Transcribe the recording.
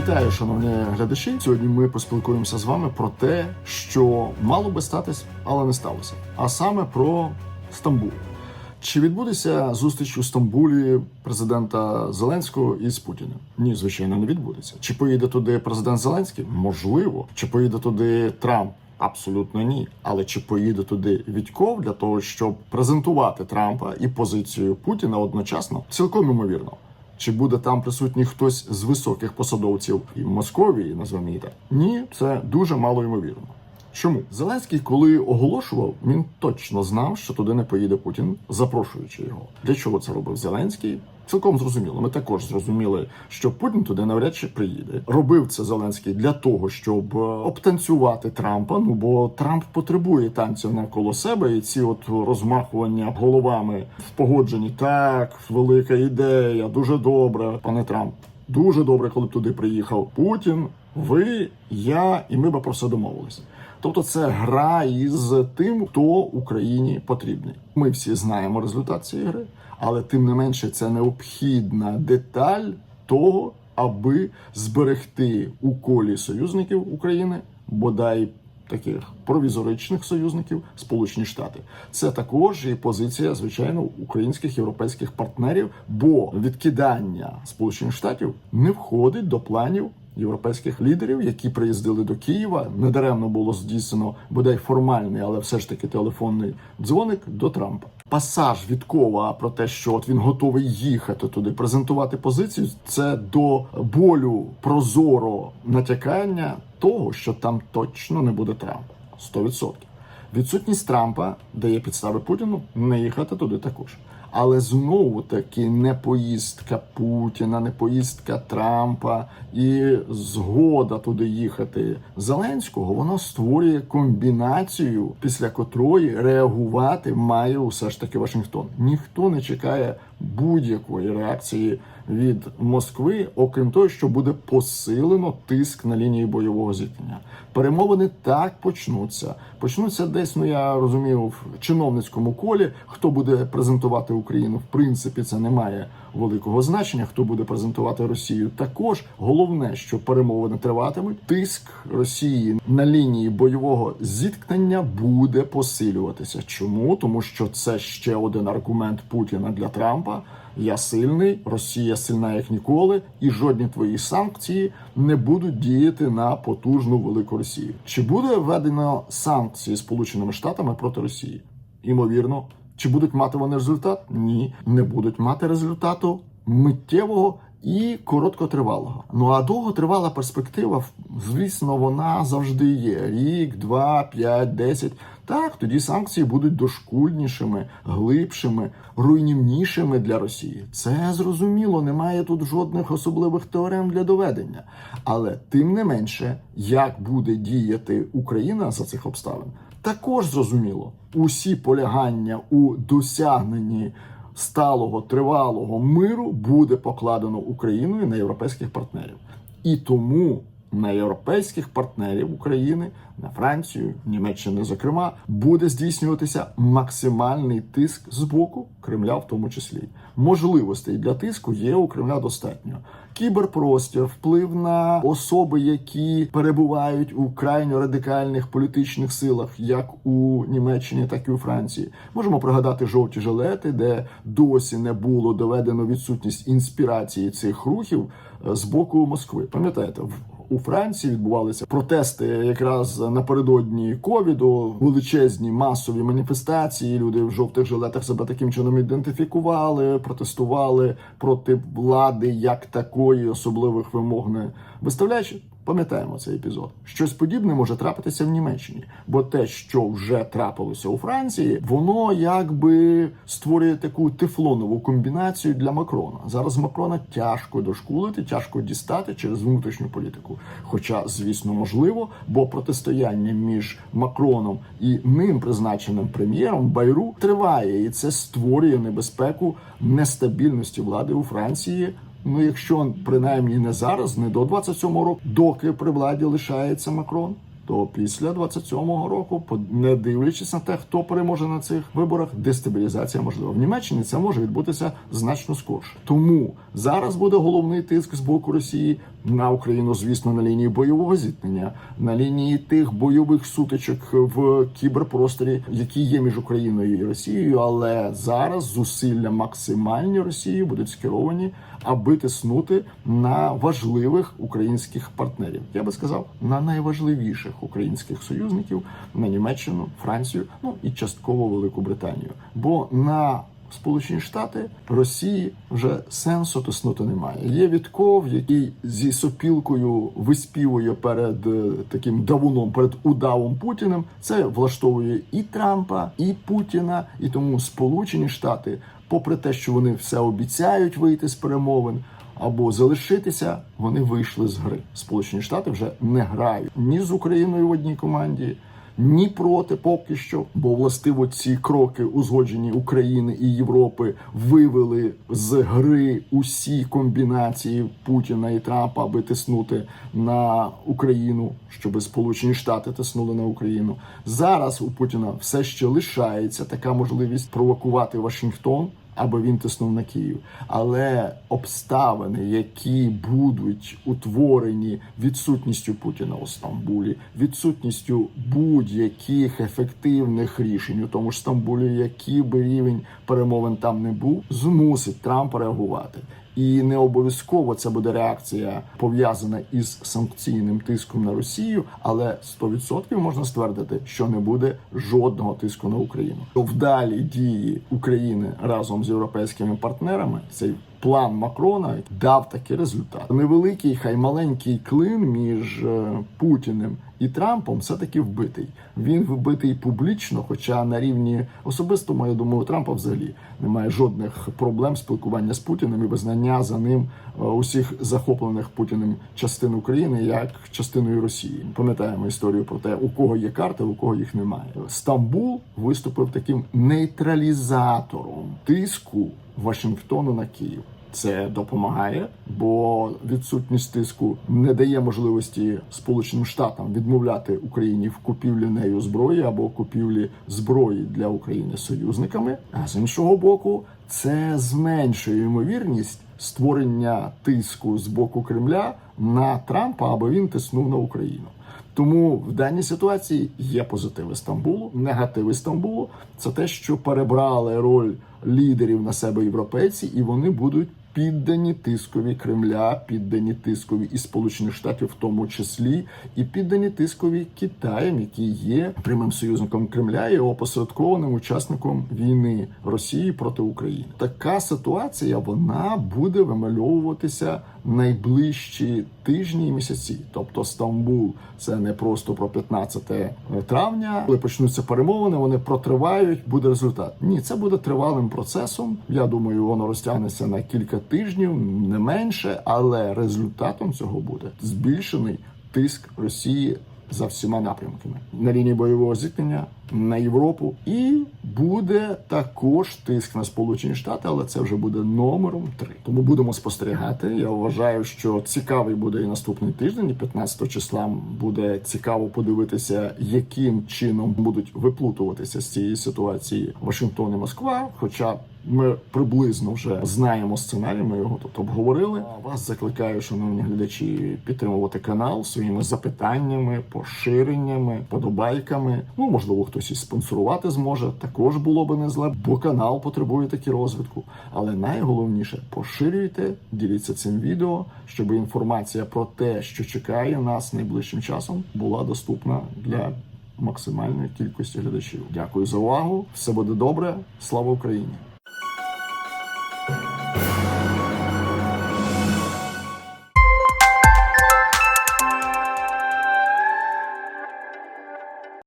Вітаю, шановні глядачі. Сьогодні ми поспілкуємося з вами про те, що мало би статись, але не сталося. А саме про Стамбул. Чи відбудеться зустріч у Стамбулі президента Зеленського із Путіним? Ні, звичайно, не відбудеться. Чи поїде туди президент Зеленський? Можливо. Чи поїде туди Трамп? Абсолютно ні. Але чи поїде туди Вітьков для того, щоб презентувати Трампа і позицію Путіна одночасно? Цілком ймовірно. Чи буде там присутній хтось з високих посадовців і Московії, назвемо її так? Ні, це дуже мало ймовірно. Чому Зеленський, коли оголошував, він точно знав, що туди не поїде Путін, запрошуючи його. Для чого це робив Зеленський? Цілком зрозуміло. Ми також зрозуміли, що Путін туди навряд чи приїде. Робив це Зеленський для того, щоб е, обтанцювати Трампа. Ну бо Трамп потребує танців навколо себе, і ці от розмахування головами в погодженні. Так, велика ідея, дуже добре, пане Трамп. Дуже добре, коли б туди приїхав Путін. Ви, я і ми би про все домовилися. Тобто, це гра із тим, хто Україні потрібний. Ми всі знаємо результат цієї гри, але тим не менше це необхідна деталь того, аби зберегти у колі союзників України бодай таких провізоричних союзників Сполучені Штати. Це також і позиція, звичайно, українських європейських партнерів, бо відкидання Сполучених Штатів не входить до планів. Європейських лідерів, які приїздили до Києва, недаремно було здійснено бодай формальний, але все ж таки телефонний дзвоник до Трампа. Пасаж від Кова про те, що от він готовий їхати туди, презентувати позицію. Це до болю прозоро натякання того, що там точно не буде Трампа. 100%. Відсутність Трампа дає підстави Путіну не їхати туди також. Але знову таки не поїздка Путіна, не поїздка Трампа і згода туди їхати Зеленського, вона створює комбінацію, після котрої реагувати має усе ж таки Вашингтон. Ніхто не чекає будь-якої реакції від Москви, окрім того, що буде посилено тиск на лінії бойового зіткнення. Перемовини так почнуться. Почнуться десь, ну я розумію, в чиновницькому колі. Хто буде презентувати Україну? В принципі, це не має великого значення. Хто буде презентувати Росію? Також головне, що перемовини триватимуть. Тиск Росії на лінії бойового зіткнення буде посилюватися. Чому? Тому що це ще один аргумент Путіна для Трампа. Я сильний, Росія сильна як ніколи, і жодні твої санкції не будуть діяти на потужну велику Росію. Чи буде введено санкції Сполученими Штатами проти Росії? Імовірно, чи будуть мати вони результат? Ні, не будуть мати результату миттєвого і короткотривалого. Ну а довготривала перспектива, звісно, вона завжди є: рік, два, п'ять, десять. Так, тоді санкції будуть дошкульнішими, глибшими, руйнівнішими для Росії. Це зрозуміло, немає тут жодних особливих теорем для доведення. Але тим не менше, як буде діяти Україна за цих обставин, також зрозуміло. Усі полягання у досягненні сталого тривалого миру буде покладено Україною на європейських партнерів. І тому на європейських партнерів України, на Францію, Німеччини, зокрема, буде здійснюватися максимальний тиск з боку Кремля, в тому числі. Можливостей для тиску є у Кремля достатньо. Кіберпростір, вплив на особи, які перебувають у крайньо радикальних політичних силах, як у Німеччині, так і у Франції. Можемо пригадати жовті жилети, де досі не було доведено відсутність інспірації цих рухів е, з боку Москви. Пам'ятаєте, у Франції відбувалися протести якраз напередодні ковіду, величезні масові маніфестації. Люди в жовтих жилетах себе таким чином ідентифікували, протестували проти влади як такої особливих вимог не виставляючи. Пам'ятаємо цей епізод. Щось подібне може трапитися в Німеччині, бо те, що вже трапилося у Франції, воно якби створює таку тефлонову комбінацію для Макрона. Зараз Макрона тяжко дошкулити, тяжко дістати через внутрішню політику. Хоча, звісно, можливо, бо протистояння між Макроном і ним призначеним прем'єром Байру триває, і це створює небезпеку нестабільності влади у Франції. Ну, якщо принаймні не зараз, не до 27-го року, доки при владі лишається Макрон. То після 27-го року, не дивлячись на те, хто переможе на цих виборах, дестабілізація можлива. В Німеччині це може відбутися значно скорше. Тому зараз буде головний тиск з боку Росії на Україну, звісно, на лінії бойового зіткнення, на лінії тих бойових сутичок в кіберпросторі, які є між Україною і Росією. Але зараз зусилля максимальні Росії будуть скеровані, аби тиснути на важливих українських партнерів. Я би сказав, на найважливіших українських союзників на Німеччину, Францію, ну і частково Велику Британію. Бо на Сполучені Штати Росії вже сенсу тиснути немає. Є Вітков, який зі сопілкою виспівує перед е, таким давуном, перед удавом Путіним. Це влаштовує і Трампа, і Путіна, і тому Сполучені Штати, попри те, що вони все обіцяють вийти з перемовин. Або залишитися, вони вийшли з гри. Сполучені Штати вже не грають ні з Україною в одній команді, ні проти поки що, бо властиво ці кроки узгоджені України і Європи вивели з гри усі комбінації Путіна і Трампа, аби тиснути на Україну, щоб Сполучені Штати тиснули на Україну. Зараз у Путіна все ще лишається така можливість провокувати Вашингтон аби він тиснув на Київ. Але обставини, які будуть утворені відсутністю Путіна у Стамбулі, відсутністю будь-яких ефективних рішень у тому ж Стамбулі, який би рівень перемовин там не був, змусить Трампа реагувати. І не обов'язково це буде реакція пов'язана із санкційним тиском на Росію, але 100% можна ствердити, що не буде жодного тиску на Україну. То вдалі дії України разом з європейськими партнерами цей план Макрона дав такий результат. Невеликий, хай маленький клин між е, Путіним і Трампом все таки вбитий. Він вбитий публічно, хоча на рівні особистому, я думаю, у Трампа взагалі немає жодних проблем спілкування з Путіним і визнання за ним е, усіх захоплених Путіним частин України як частиною Росії. Пам'ятаємо історію про те, у кого є карти, у кого їх немає. Стамбул виступив таким нейтралізатором тиску Вашингтону на Київ. Це допомагає, бо відсутність тиску не дає можливості Сполученим Штатам відмовляти Україні в купівлі нею зброї або купівлі зброї для України союзниками. А з іншого боку, це зменшує ймовірність створення тиску з боку Кремля на Трампа, аби він тиснув на Україну. Тому в даній ситуації є позитиви Стамбулу, негативи Стамбулу. Це те, що перебрали роль лідерів на себе європейці, і вони будуть піддані тискові Кремля, піддані тискові і Сполучених Штатів, в тому числі, і піддані тискові Китаєм, який є прямим союзником Кремля і опосередкованим учасником війни Росії проти України. Така ситуація вона буде вимальовуватися найближчі тижні і місяці. Тобто Стамбул це не просто про 15 травня, коли почнуться перемовини, вони протривають. Буде результат. Ні, це буде тривалим процесом. Я думаю, воно розтягнеться на кілька тижнів, не менше, але результатом цього буде збільшений тиск Росії за всіма напрямками на лінії бойового зіткнення на Європу, і буде також тиск на Сполучені Штати, але це вже буде номером три. Тому будемо спостерігати. Я вважаю, що цікавий буде і наступний тиждень. і 15 числа буде цікаво подивитися, яким чином будуть виплутуватися з цієї ситуації Вашингтон і Москва. Хоча ми приблизно вже знаємо сценарій, ми його тут обговорили. Вас закликаю, шановні глядачі, підтримувати канал своїми запитаннями, поширеннями, подобайками. Ну можливо, хтось і спонсорувати зможе. Також було би не зле, бо канал потребує таки розвитку. Але найголовніше поширюйте, діліться цим відео, щоб інформація про те, що чекає нас найближчим часом, була доступна для максимальної кількості глядачів. Дякую за увагу. Все буде добре. Слава Україні!